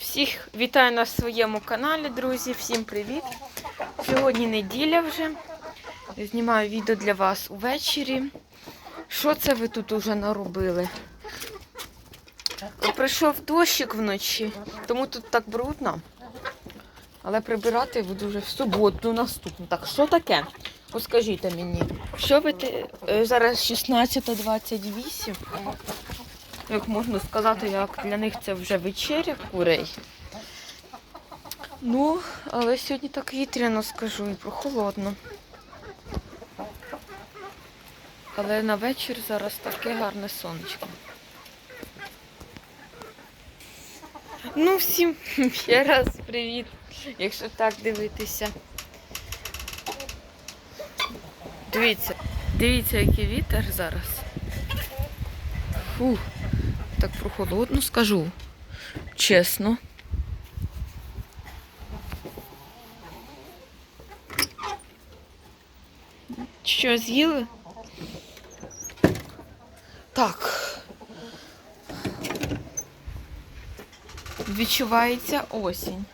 Всіх вітаю на своєму каналі, друзі. Всім привіт! Сьогодні неділя вже. Знімаю відео для вас увечері. Що це ви тут уже наробили? Прийшов дощик вночі, тому тут так брудно. Але прибирати буду вже в суботу наступну. Так, що таке? Скажіть мені, що ви те- зараз 16.28? Як можна сказати, як для них це вже вечеря курей. Ну, але сьогодні так вітряно скажу і прохолодно. Але на вечір зараз таке гарне сонечко. Ну, всім ще раз привіт, якщо так дивитися. Дивіться, дивіться, який вітер зараз. Фу, так прохолодно скажу. Чесно. Що, з'їли? Так. Відчувається осінь.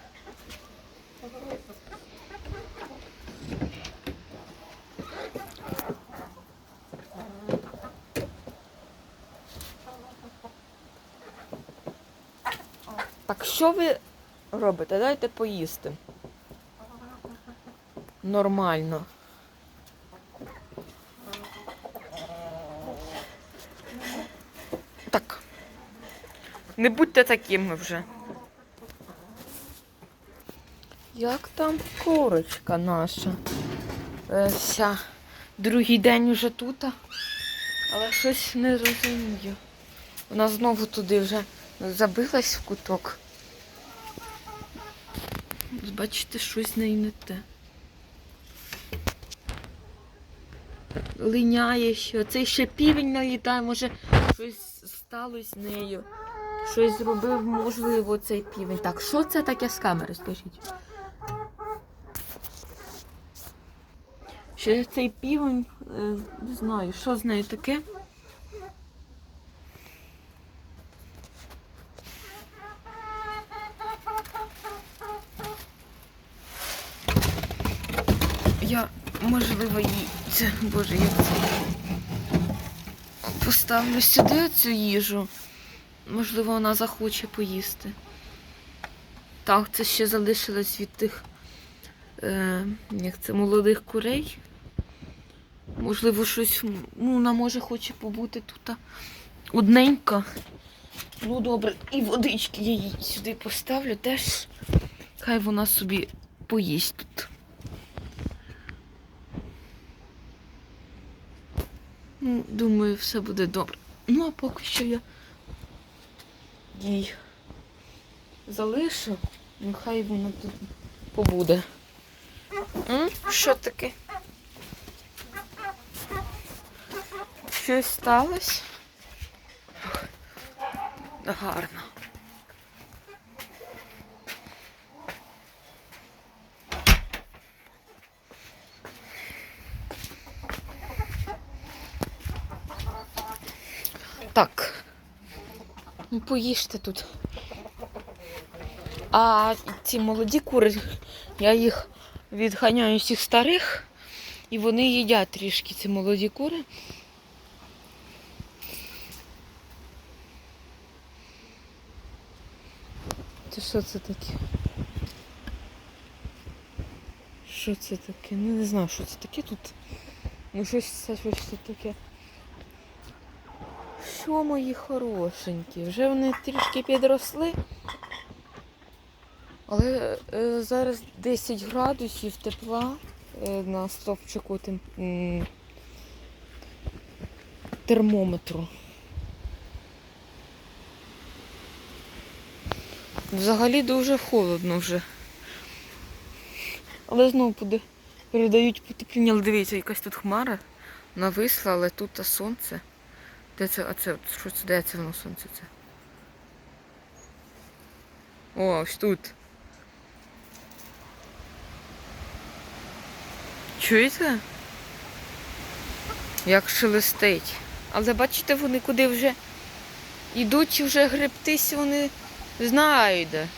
Так що ви робите? Дайте поїсти. Нормально. Так. Не будьте такими вже. Як там корочка наша? Е, Вся. Другий день уже тут, але щось не розумію. Вона знову туди вже забилась в куток. Бачите, щось з нею не те. Линяє ще. Цей ще півень налітає, може щось сталося з нею. Щось зробив, можливо, цей півень. Так, що це таке з камери, скажіть? Ще цей півень, е, не знаю, що з нею таке. Я, можливо, їй. Це, боже, як це. Поставлю сюди цю їжу. Можливо, вона захоче поїсти. Так, це ще залишилось від тих е, як це, молодих курей. Можливо, щось, ну, вона може хоче побути тут одненька. Ну, добре, і водички я їй сюди поставлю теж. Хай вона собі поїсть тут. Ну, думаю, все буде добре. Ну, а поки що я їй залишу, нехай вона тут побуде. Що таке? Щось сталося? Гарно. Так. Ну, поїжте тут. А ці молоді кури, я їх відганяю всіх старих, і вони їдять трішки ці молоді кури. Це що це таке? Що це таке? Ну не знаю, що це таке тут. Ну щось це щось таке. Що мої хорошенькі? Вже вони трішки підросли. Але е, зараз 10 градусів тепла е, на стовпчику тем, м, термометру. Взагалі дуже холодно вже. Але знову буде, передають потепління. Дивіться, якась тут хмара нависла, але тут сонце. Де це? А це що це? Де це воно сонце це? О, ось тут. Чуєте? Як шелестить. Але бачите, вони куди вже йдуть вже гребтись, вони знають. де.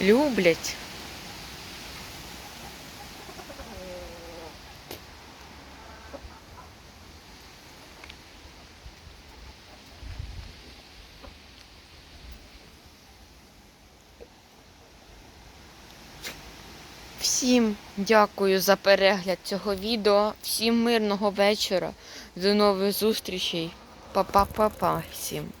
Люблять. Всім дякую за перегляд цього відео. Всім мирного вечора. До нових зустрічей. Па-па-па-па всім.